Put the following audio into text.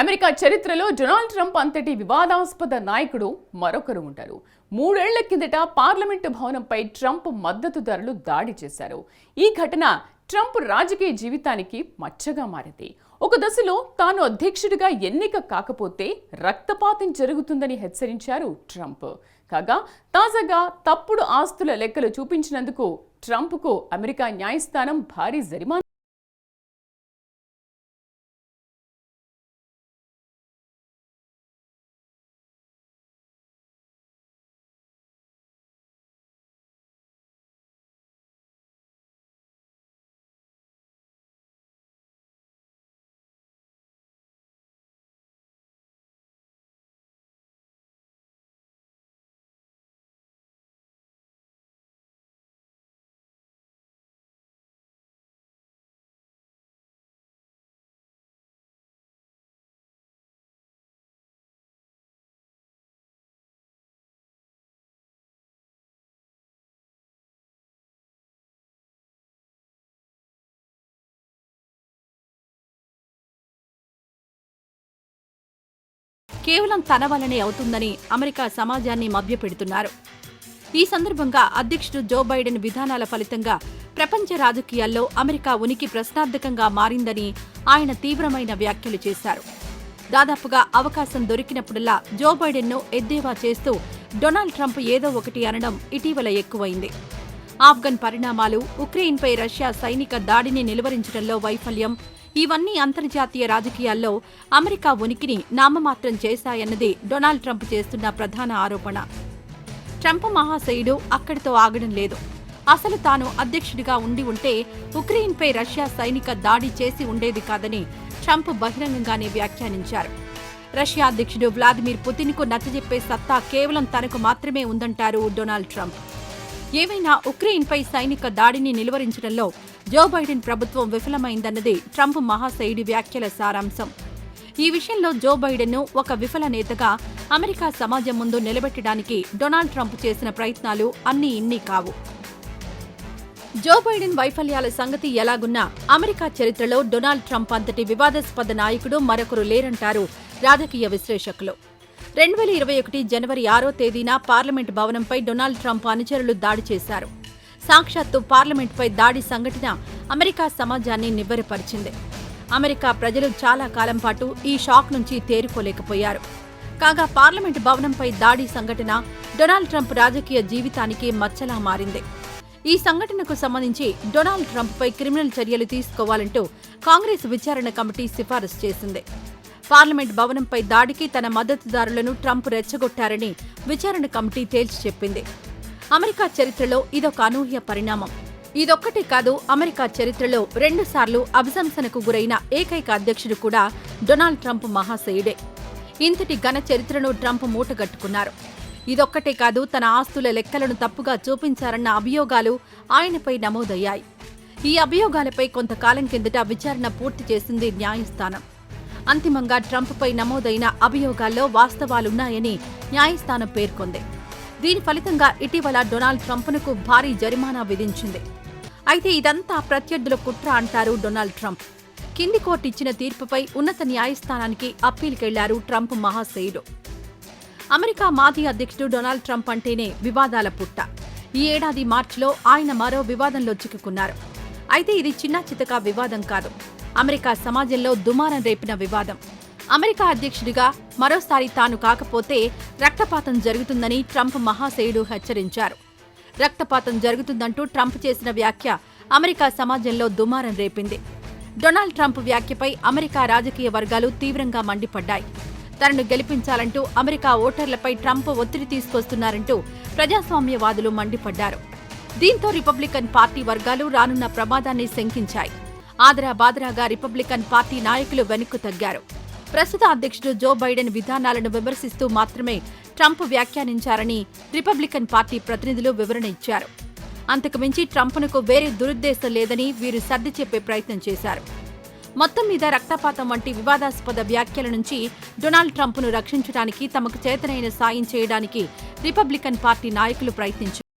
America చరిత్రలో Donald Trump అంతటి వివాదాస్పద నాయకుడు మరొకరు ఉంటారు. మూడేళ్ళ కిందట పార్లమెంటు భవనంపై ట్రంప్ మద్దతుదారులు దాడి చేశారు. ఈ ఘటన ట్రంప్ రాజకీయ జీవితానికి మచ్చగా మారింది. ఒక దశలో తాను అధ్యక్షుడిగా ఎన్నిక కాకపోతే రక్తపాతం జరుగుతుందని హెచ్చరించారు ట్రంప్. కాగా తాజాగా తప్పుడు ఆస్తుల లెక్కలు చూపించినందుకు ట్రంప్కు అమెరికా న్యాయస్థానం భారీ జరిమానా కేవలం తన వల్లనే అవుతుందని అమెరికా సమాజాన్ని మభ్యపెడుతున్నారు. ఈ సందర్భంగా అధ్యక్షుడు జో బైడెన్ విధానాల ఫలితంగా ప్రపంచ రాజకీయాల్లో అమెరికా ఉనికి ప్రశ్నార్థకంగా మారిందని ఆయన తీవ్రమైన వ్యాఖ్యలు చేశారు. దాదాపుగా అవకాశం దొరికినప్పుడల్లా జో బైడెన్ను ఎద్దేవా చేస్తూ డొనాల్డ్ ట్రంప్ ఏదో ఒకటి అనడం ఇటీవల ఎక్కువైంది. ఆఫ్ఘన్ పరిణామాలు ఉక్రెయిన్పై రష్యా సైనిక దాడిని నిలువరించడంలో వైఫల్యం ఇవన్నీ అంతర్జాతీయ రాజకీయాల్లో అమెరికా ఉనికిని నామమాత్రం చేశాయన్నది డొనాల్డ్ ట్రంప్ చేస్తున్న ప్రధాన ఆరోపణ. ట్రంప్ మహాశయుడు అక్కడితో ఆగడం లేదు. అసలు తాను అధ్యక్షుడిగా ఉండి ఉంటే ఉక్రెయిన్పై రష్యా సైనిక దాడి చేసి ఉండేది కాదని ట్రంప్ బహిరంగంగానే వ్యాఖ్యానించారు. రష్యా అధ్యక్షుడు వ్లాదిమిర్ పుతిన్కు నచ్చజెప్పే సత్తా కేవలం తనకు మాత్రమే ఉందంటారు డొనాల్డ్ ట్రంప్. ఏవైనా ఉక్రెయిన్పై సైనిక దాడిని నిలువరించడంలో జో బైడెన్ ప్రభుత్వం విఫలమైందన్నది ట్రంప్ మహాశయుడి వ్యాఖ్యల సారాంశం. ఈ విషయంలో జో బైడెన్ను ఒక విఫల నేతగా అమెరికా సమాజం ముందు నిలబెట్టడానికి డొనాల్డ్ ట్రంప్ చేసిన ప్రయత్నాలు అన్నీ ఇన్ని కావు. జో బైడెన్ వైఫల్యాల సంగతి ఎలాగున్నా అమెరికా చరిత్రలో డొనాల్డ్ ట్రంప్ అంతటి వివాదాస్పద నాయకుడు మరొకరు లేరంటారు రాజకీయ విశ్లేషకులు. రెండు వేల ఇరవై ఒకటి జనవరి ఆరో తేదీన పార్లమెంట్ భవనంపై డొనాల్డ్ ట్రంప్ అనుచరులు దాడి చేశారు. సాక్షాత్తు పార్లమెంట్పై దాడి సంఘటన అమెరికా సమాజాన్ని నివ్వెరపరిచింది. అమెరికా ప్రజలు చాలా కాలం పాటు ఈ షాక్ నుంచి తేరుకోలేకపోయారు. కాగా పార్లమెంట్ భవనంపై దాడి సంఘటన డొనాల్డ్ ట్రంప్ రాజకీయ జీవితానికి మచ్చలా మారింది. ఈ సంఘటనకు సంబంధించి డొనాల్డ్ ట్రంప్పై క్రిమినల్ చర్యలు తీసుకోవాలంటూ కాంగ్రెస్ విచారణ కమిటీ సిఫారసు చేసింది. పార్లమెంట్ భవనంపై దాడికి తన మద్దతుదారులను ట్రంప్ రెచ్చగొట్టారని విచారణ కమిటీ తేల్చి చెప్పింది. అమెరికా చరిత్రలో ఇదొక అనూహ్య పరిణామం. ఇదొక్కటే కాదు అమెరికా చరిత్రలో రెండుసార్లు అభిశంసనకు గురైన ఏకైక అధ్యక్షుడు కూడా డొనాల్డ్ ట్రంప్ మహాశయుడే. ఇంతటి ఘన చరిత్రను ట్రంప్ మూటగట్టుకున్నారు. ఇదొక్కటే కాదు తన ఆస్తుల లెక్కలను తప్పుగా చూపించారన్న అభియోగాలు ఆయనపై నమోదయ్యాయి. ఈ అభియోగాలపై కొంతకాలం కిందట విచారణ పూర్తి చేసింది న్యాయస్థానం. అంతిమంగా ట్రంప్పై నమోదైన అభియోగాల్లో వాస్తవాలున్నాయని న్యాయస్థానం పేర్కొంది. దీని ఫలితంగా ఇటీవల డొనాల్డ్ ట్రంప్నకు భారీ జరిమానా విధించింది. అయితే ఇదంతా ప్రత్యర్థుల కుట్ర అంటారు డొనాల్డ్ ట్రంప్. కింది కోర్టు ఇచ్చిన తీర్పుపై ఉన్నత న్యాయస్థానానికి అప్పీల్కెళ్ళారు ట్రంప్ మహాశయుడు. అమెరికా మాజీ అధ్యక్షుడు డొనాల్డ్ ట్రంప్ అంటేనే వివాదాల పుట్ట. ఈ ఏడాది మార్చిలో ఆయన మరో వివాదంలో చిక్కుకున్నారు. అయితే ఇది చిన్న చితక వివాదం కాదు. అమెరికా సమాజంలో దుమారం రేపిన వివాదం. అమెరికా అధ్యక్షుడిగా మరోసారి తాను కాకపోతే రక్తపాతం జరుగుతుందని ట్రంప్ మహాశయుడు హెచ్చరించారు. రక్తపాతం జరుగుతుందంటూ ట్రంప్ చేసిన వ్యాఖ్య అమెరికా సమాజంలో దుమారం రేపింది. డొనాల్డ్ ట్రంప్ వ్యాఖ్యపై అమెరికా రాజకీయ వర్గాలు తీవ్రంగా మండిపడ్డాయి. తనను గెలిపించాలంటూ అమెరికా ఓటర్లపై ట్రంప్ ఒత్తిడి తీసుకొస్తున్నారంటూ ప్రజాస్వామ్యవాదులు మండిపడ్డారు. దీంతో రిపబ్లికన్ పార్టీ వర్గాలు రానున్న ప్రమాదాన్ని శంకించాయి. ఆదరా బాదరాగా రిపబ్లికన్ పార్టీ నాయకులు వెనక్కు తగ్గారు. ప్రస్తుత అధ్యక్షుడు జో బైడెన్ విధానాలను విమర్శిస్తూ మాత్రమే ట్రంప్ వ్యాఖ్యానించారని రిపబ్లికన్ పార్టీ ప్రతినిధులు వివరణ ఇచ్చారు. అంతకుమించి ట్రంప్నకు వేరే దురుద్దేశం లేదని వీరు సర్ది చెప్పే ప్రయత్నం చేశారు. మొత్తం మీద రక్తపాతం వంటి వివాదాస్పద వ్యాఖ్యల నుంచి డొనాల్డ్ ట్రంప్ను రక్షించడానికి తమకు చేతనైన సాయం చేయడానికి రిపబ్లికన్ పార్టీ నాయకులు ప్రయత్నించారు